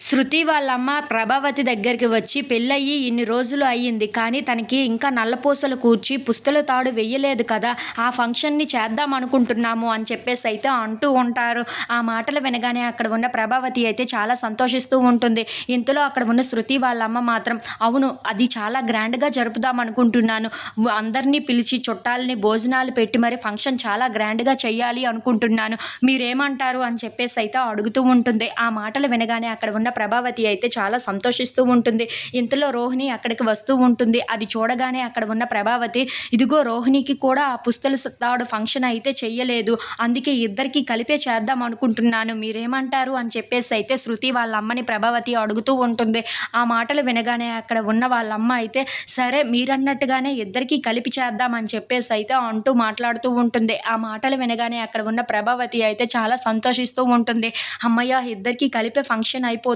శృతి వాళ్ళమ్మ ప్రభావతి దగ్గరికి వచ్చి పెళ్ళయ్యి ఇన్ని రోజులు అయ్యింది కానీ తనకి ఇంకా నల్లపూసలు కూర్చి పుస్తల తాడు వెయ్యలేదు కదా ఆ ఫంక్షన్ని చేద్దాం అనుకుంటున్నాము అని చెప్పేసి అయితే అంటూ ఉంటారు. ఆ మాటలు వినగానే అక్కడ ఉన్న ప్రభావతి అయితే చాలా సంతోషిస్తూ ఉంటుంది. ఇంతలో అక్కడ ఉన్న శృతి వాళ్ళమ్మ మాత్రం అవును అది చాలా గ్రాండ్గా జరుపుదాం అనుకుంటున్నాను. అందరినీ పిలిచి చుట్టాలని భోజనాలు పెట్టి మరి ఫంక్షన్ చాలా గ్రాండ్గా చేయాలి అనుకుంటున్నాను. మీరేమంటారు? అని చెప్పేసి అయితే అడుగుతూ ఉంటుంది. ఆ మాటలు వినగానే అక్కడ ఉన్న ఉన్న ప్రభావతి అయితే చాలా సంతోషిస్తూ ఉంటుంది. ఇంతలో రోహిణి అక్కడికి వస్తూ ఉంటుంది. అది చూడగానే అక్కడ ఉన్న ప్రభావతి ఇదిగో రోహిణికి కూడా ఆ పుస్తల తాడు ఫంక్షన్ అయితే చెయ్యలేదు. అందుకే ఇద్దరికి కలిపే చేద్దాం అనుకుంటున్నాను. మీరేమంటారు? అని చెప్పేసి అయితే శృతి వాళ్ళ అమ్మని ప్రభావతి అడుగుతూ ఉంటుంది. ఆ మాటలు వినగానే అక్కడ ఉన్న వాళ్ళ అమ్మ అయితే సరే మీరన్నట్టుగానే ఇద్దరికీ కలిపి చేద్దాం అని చెప్పేసి అయితే అంటూ మాట్లాడుతూ ఉంటుంది. ఆ మాటలు వినగానే అక్కడ ఉన్న ప్రభావతి అయితే చాలా సంతోషిస్తూ ఉంటుంది. అమ్మయ్య ఇద్దరికీ కలిపే ఫంక్షన్ అయిపోతుంది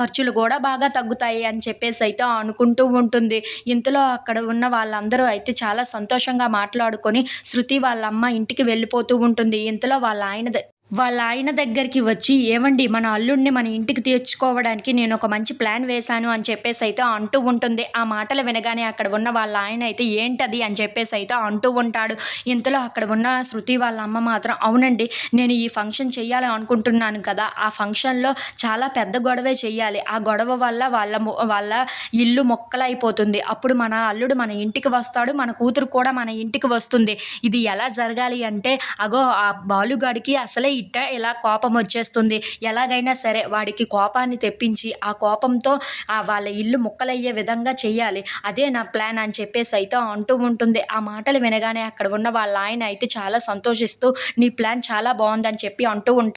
ఖర్చులు కూడా బాగా తగ్గుతాయి అని చెప్పేసి అయితే అనుకుంటూ ఉంటుంది. ఇంతలో అక్కడ ఉన్న వాళ్ళందరూ అయితే చాలా సంతోషంగా మాట్లాడుకొని శృతి వాళ్ళ అమ్మ ఇంటికి వెళ్ళిపోతూ ఉంటుంది. ఇంతలో వాళ్ళ ఆయన వాళ్ళ ఆయన దగ్గరికి వచ్చి ఏమండి మన అల్లుడిని మన ఇంటికి తెచ్చుకోవడానికి నేను ఒక మంచి ప్లాన్ వేశాను అని చెప్పేసి అయితే అంటూ ఉంటుంది. ఆ మాటలు వినగానే అక్కడ ఉన్న వాళ్ళ ఆయన అయితే ఏంటది? అని చెప్పేసి అయితే అంటూ ఉంటాడు. ఇంతలో అక్కడ ఉన్న శృతి వాళ్ళ అమ్మ మాత్రం అవునండి నేను ఈ ఫంక్షన్ చేయాలి అనుకుంటున్నాను కదా. ఆ ఫంక్షన్లో చాలా పెద్ద గొడవే చేయాలి ఆ గొడవ వల్ల వాళ్ళ వాళ్ళ ఇల్లు మొక్కలైపోతుంది. అప్పుడు మన అల్లుడు మన ఇంటికి వస్తాడు. మన కూతురు కూడా మన ఇంటికి వస్తుంది. ఇది ఎలా జరగాలి అంటే అగో ఆ బాలుగాడికి అసలే ఇట్ట ఇలా కోపం వచ్చేస్తుంది. ఎలాగైనా సరే వాడికి కోపాన్ని తెప్పించి ఆ కోపంతో ఆ వాళ్ళ ఇల్లు ముక్కలయ్యే విధంగా చెయ్యాలి. అదే నా ప్లాన్ అని చెప్పేసి అయితే అంటూ ఉంటుంది. ఆ మాటలు వినగానే అక్కడ ఉన్న వాళ్ళ ఆయన అయితే చాలా సంతోషిస్తూ నీ ప్లాన్ చాలా బాగుందని చెప్పి అంటూ ఉంటాడు.